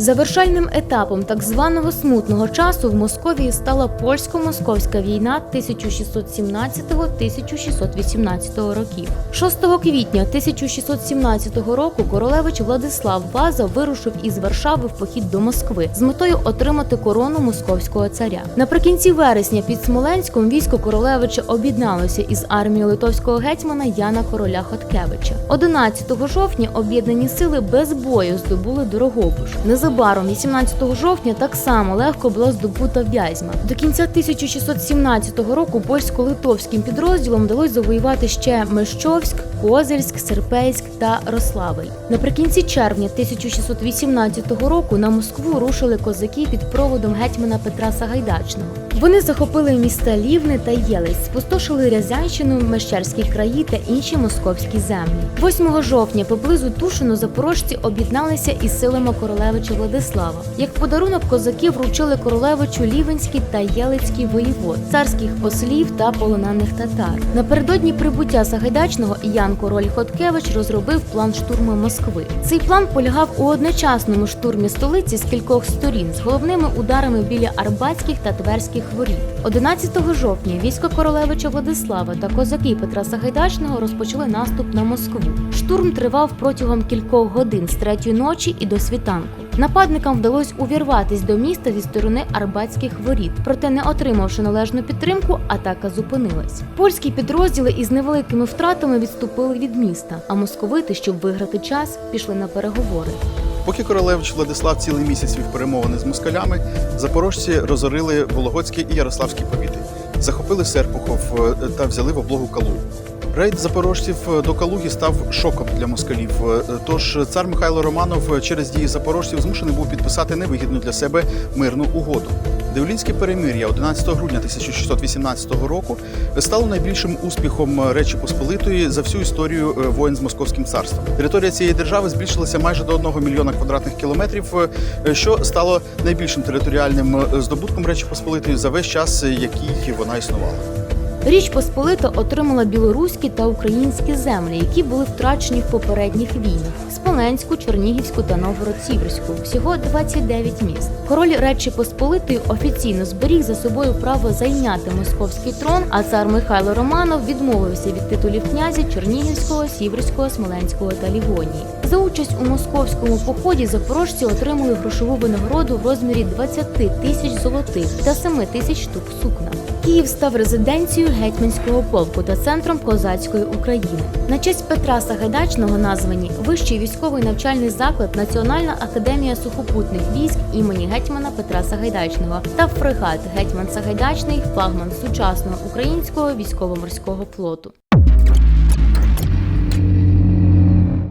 Завершальним етапом так званого смутного часу в Московії стала польсько-московська війна 1617-1618 років. 6 квітня 1617 року королевич Владислав Ваза вирушив із Варшави в похід до Москви з метою отримати корону московського царя. Наприкінці вересня під Смоленськом військо королевича об'єдналося із армією литовського гетьмана Яна Короля Хоткевича. 11 жовтня об'єднані сили без бою здобули Дорогобуш. Незабаром, 18 жовтня, так само легко була здобута Вязьма. До кінця 1617 року польсько-литовським підрозділам вдалося завоювати ще Мещовськ, Козельськ, Серпейськ та Рославель. Наприкінці червня 1618 року на Москву рушили козаки під проводом гетьмана Петра Сагайдачного. Вони захопили міста Лівни та Єлець, спустошили Рязанщину, Мещерські краї та інші московські землі. 8 жовтня поблизу Тушино запорожці об'єдналися із силами королевича Владислава. Як подарунок козаки вручили королевичу Лівенський та Єлицький воєвод, царських послів та полонених татар. Напередодні прибуття Сагайдачного Ян Король Хоткевич розробив план штурму Москви. Цей план полягав у одночасному штурмі столиці з кількох сторін з головними ударами біля Арбатських та Тверських воріт. 11 жовтня військо королевича Владислава та козаки Петра Сагайдачного розпочали наступ на Москву. Штурм тривав протягом кількох годин з третьої ночі і до світанку. Нападникам вдалося увірватись до міста зі сторони Арбатських воріт, проте, не отримавши належну підтримку, атака зупинилась. Польські підрозділи із невеликими втратами відступили від міста, а московити, щоб виграти час, пішли на переговори. Поки королевич Владислав цілий місяць вів перемовини з москалями, запорожці розорили Вологодський і Ярославський повіти, захопили Серпухов е, та взяли в облогу Калугу. Рейд запорожців до Калуги став шоком для москалів. Е, Тож цар Михайло Романов через дії запорожців змушений був підписати невигідну для себе мирну угоду. Девлінське перемир'я 11 грудня 1618 року стало найбільшим успіхом Речі Посполитої за всю історію е, воєн з московським царством. Територія цієї держави збільшилася майже до 1 мільйона квадратних кілометрів, е, що стало найбільшим територіальним здобутком Речі Посполитої за весь час, який вона існувала. Річ Посполита отримала білоруські та українські землі, які були втрачені в попередніх війнах: Смоленську, Чернігівську та Новгород-Сіверську. Всього 29 міст. Король Речі Посполитої офіційно зберіг за собою право зайняти московський трон, а цар Михайло Романов відмовився від титулів князя Чернігівського, Сіверського, Смоленського та Лівонії. За участь у московському поході запорожці отримали грошову винагороду в розмірі 20 тисяч золотих та 7 тисяч штук сукна. Київ став резиденцією гетьманського полку та центром козацької України. На честь Петра Сагайдачного названі Вищий військовий навчальний заклад Національна академія сухопутних військ імені гетьмана Петра Сагайдачного та фрегат Гетьман Сагайдачний флагман сучасного українського військово-морського флоту.